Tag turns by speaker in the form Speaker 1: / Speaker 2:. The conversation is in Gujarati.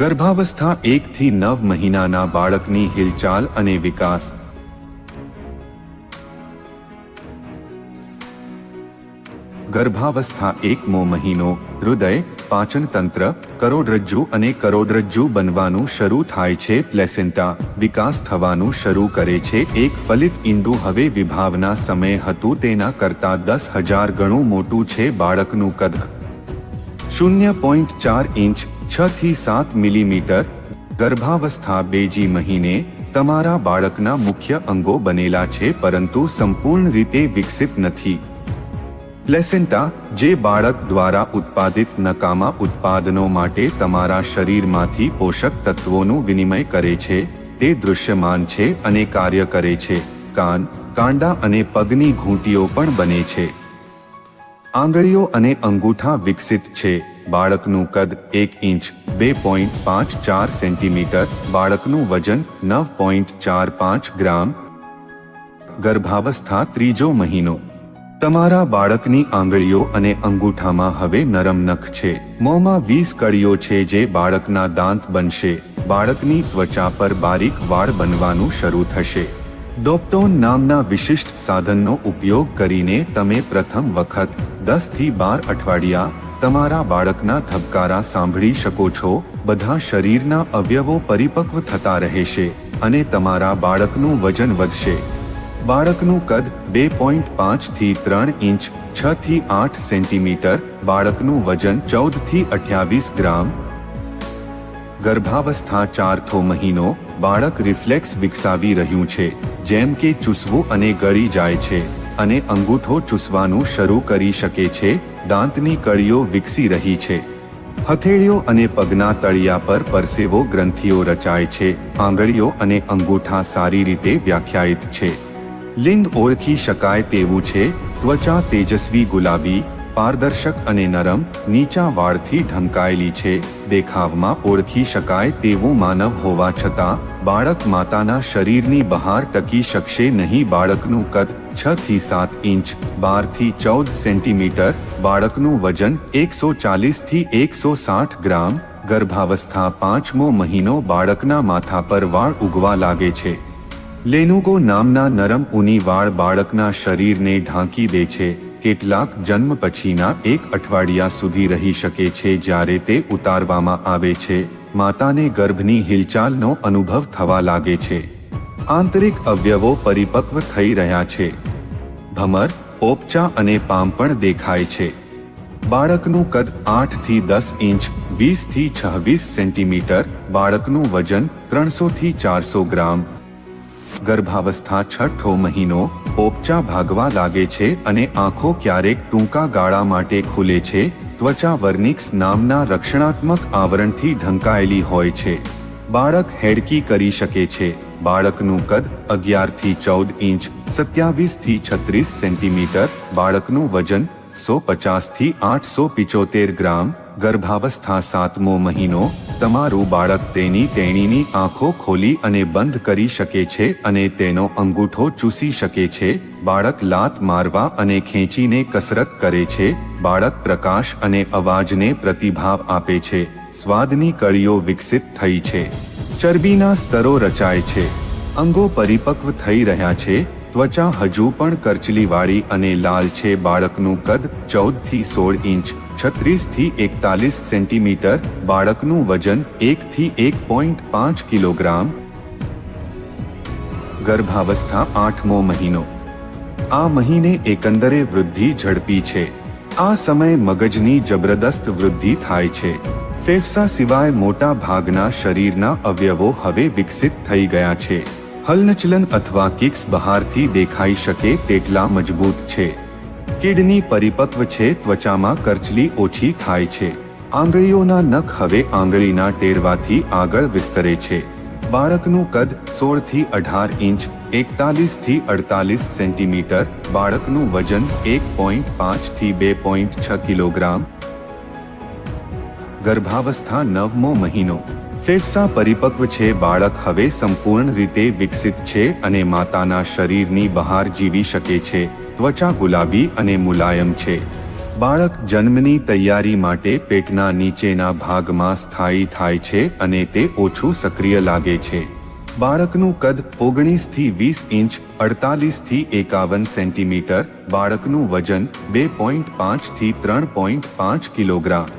Speaker 1: ગર્ભાવસ્થા એકથી નવ મહિનાના બાળકની હિલચાલ અને વિકાસ. ગર્ભાવસ્થા એકમો મહિનો, હૃદય પાચનતંત્ર કરોડરજ્જુ અને કરોડરજ્જુ બનવાનું શરૂ થાય છે, પ્લેસેન્ટા. વિકાસ થવાનું શરૂ કરે છે, એક ફલિત ઈંડું હવે વિભાવના સમય હતું, તેના કરતા દસ હજાર ગણું મોટું છે, બાળકનું કદ. શૂન્ય પોઈન્ટ ચાર ઇંચ છ થી સાત મિલીમીટર ગર્ભાવસ્થા બેજી મહિને તમારા બાળકના મુખ્ય અંગો બનેલા છે, પરંતુ સંપૂર્ણ રીતે વિકસિત નથી. પ્લેસેન્ટા, જે બાળક દ્વારા ઉત્પાદિત નકામા ઉત્પાદનો માટે તમારા શરીરમાંથી પોષક તત્વોનું વિનિમય કરે છે, તે દૃશ્યમાન છે અને કાર્ય કરે છે. કાન, કાંડા અને પગની ઘૂંટીઓ પણ બને છે. આંગળીઓ અને અંગૂઠા વિકસિત છે. બાળકનું કદ એક ઇંચ, બે પોઈન્ટ પાંચ ચાર સેન્ટીમીટર, બાળકનું વજન નવ પોઈન્ટ ચાર પાંચ ગ્રામ. ગર્ભાવસ્થા ત્રીજો મહિનો. તમારા બાળકની આંગળીઓ અને અંગૂઠામાં હવે નરમ નખ છે. મોંમાં વીસ કળીઓ છે જે બાળકના દાંત બનશે. બાળકની ત્વચા પર બારીક વાળ બનવાનું શરૂ થશે. ડોપ્ટોન નામના વિશિષ્ટ સાધનનો ઉપયોગ કરીને તમે પ્રથમ વખત દસથી બાર અઠવાડિયા તમારા બાળકના ધબકારા સાંભળી શકો છો. બધા શરીરના અવયવો પરિપક્વ થતા રહેશે અને તમારા બાળકનું વજન વધશે. બાળકનું કદ બે પોઈન્ટ પાંચથી ત્રણ ઇંચ, છ થી આઠ સેન્ટીમીટર, બાળકનું વજન ચૌદથી અઠ્યાવીસ ગ્રામ. ગર્ભાવસ્થા ચારથો મહિનો, બાળક રિફ્લેક્સ વિકસાવી રહ્યું છે, જેમ કે ચૂસવું અને ગળી જાય છે. અને અંગૂઠો ચૂસવાનું શરૂ કરી શકે છે, દાંતની કળીઓ વિકસી રહી છે. હથેળીઓ અને પગના તળિયા પર પરસેવો ગ્રંથિઓ રચાય છે, આંગળીઓ અને અંગૂઠા સારી રીતે વ્યાખ્યાયિત છે. લિંગ ઓળખી શકાય તેવું છે, ત્વચા તેજસ્વી ગુલાબી પારદર્શક અને નરમ, નીચા વાળથી ઢંકાયેલી છે. દેખાવમાં ઓળખી શકાય તેવું માનવ હોવા છતાં, બાળક માતાના શરીરની બહાર ટકી શકશે નહીં. બાળકનું કદ છ થી સાત ઇંચ બારથી ચૌદ સેન્ટીમીટર, બાળકનું વજન એકસો ચાલીસથી એકસો સાઠ ગ્રામ, ગર્ભાવસ્થા પાંચમો મહિનો બાળકના માથા પર વાળ ઉગવા લાગે છે. લેનુગો નામના નરમ ઊની વાળ બાળકના શરીરને ઢાંકી દે છે. કેટલાક જન્મ પછીના એક અઠવાડિયા સુધી રહી શકે છે જ્યારે તે ઉતારવામાં આવે છે. માતાને ગર્ભની હિલચાલનો અનુભવ થવા લાગે છે. આંતરિક અવયવો પરિપક્વ થઈ રહ્યા છે. ભમર પોપચા અને પામ પણ દેખાય છે. બાળકનું કદ આઠથી દસ ઇંચ, વીસથી છવ્વીસ સેન્ટીમીટર, બાળકનું વજન ત્રણસો થી ચારસો ગ્રામ. ગર્ભાવસ્થા છઠ્ઠો મહિનો પોપચા ભાગવા લાગે છે અને આંખો ક્યારેક ટૂંકા ગાળા માટે ખુલે છે, ત્વચા વર્નિક્સ નામના રક્ષણાત્મક આવરણથી ઢંકાયેલી હોય છે. બાળક હેડકી કરી શકે છે. બાળકનું કદ અગિયારથી ચૌદ ઇંચ, સત્યાવીસથી છત્રીસ સેન્ટીમીટર, બાળકનું વજન સો પચાસથી આઠસો પિચોતેર ગ્રામ, ગર્ભાવસ્થા સાતમો મહિનો તમારું બાળક તેની તેણીની આંખો ખોલી અને બંધ કરી શકે છે અને તેનો અંગૂઠો ચૂસી શકે છે, બાળક લાત મારવા અને ખેંચીને કસરત કરે છે, બાળક પ્રકાશ અને અવાજને પ્રતિભાવ આપે છે, સ્વાદની કળીઓ વિકસિત થઈ છે. ચરબીના સ્તરો રચાય છે. અંગો પરિપક્વ થઈ રહ્યા છે. ત્વચા હજુ પણ કરચલીવાળી અને લાલ છે. બાળકનું કદ ચૌદથી સોળ ઇંચ છત્રીસથી એકતાલીસ સેન્ટીમીટર, બાળકનું વજન એક થી એક પોઈન્ટ પાંચ કિલોગ્રામ. ગર્ભાવસ્થા આઠમો મહિનો. આ મહિને એકંદરે વૃદ્ધિ ઝડપી છે. આ સમયે મગજની જબરદસ્ત વૃદ્ધિ થાય છે. ફેફસા સિવાય મોટા ભાગના શરીરના અવયવો હવે વિકસિત થઈ ગયા છે. હલનચલન અથવા કિક્સ બહારથી દેખાઈ શકે તેટલા મજબૂત છે. કિડની પરિપક્વ છે, ત્વચામાં કરચલી ઓછી થાય છે. આંગળીઓના નખ હવે આંગળીના ટેરવાથી આગળ વિસ્તરે છે. બાળકનું કદ સોળથી અઢાર ઇંચ એકતાલીસથી અડતાલીસ સેન્ટીમીટર, બાળકનું વજન એક પોઈન્ટ પાંચથી બે પોઈન્ટ છ કિલોગ્રામ. ગર્ભાવસ્થા નવમો મહિનો. ફેફસા પરિપક્વ છે, બાળક હવે સંપૂર્ણ રીતે વિકસિત છે અને માતાના શરીરની બહાર જીવી શકે છે, ત્વચા ગુલાબી અને મુલાયમ છે. બાળક જન્મની તૈયારી માટે પેટના નીચેના ભાગમાં સ્થાયી થાય છે અને તે ઓછું સક્રિય લાગે છે. બાળકનું કદ ઓગણીસથી વીસ ઇંચ, અડતાલીસથી એકાવન સેન્ટીમીટર, બાળકનું વજન બે પોઈન્ટ પાંચથી ત્રણ પોઈન્ટ પાંચ કિલોગ્રામ.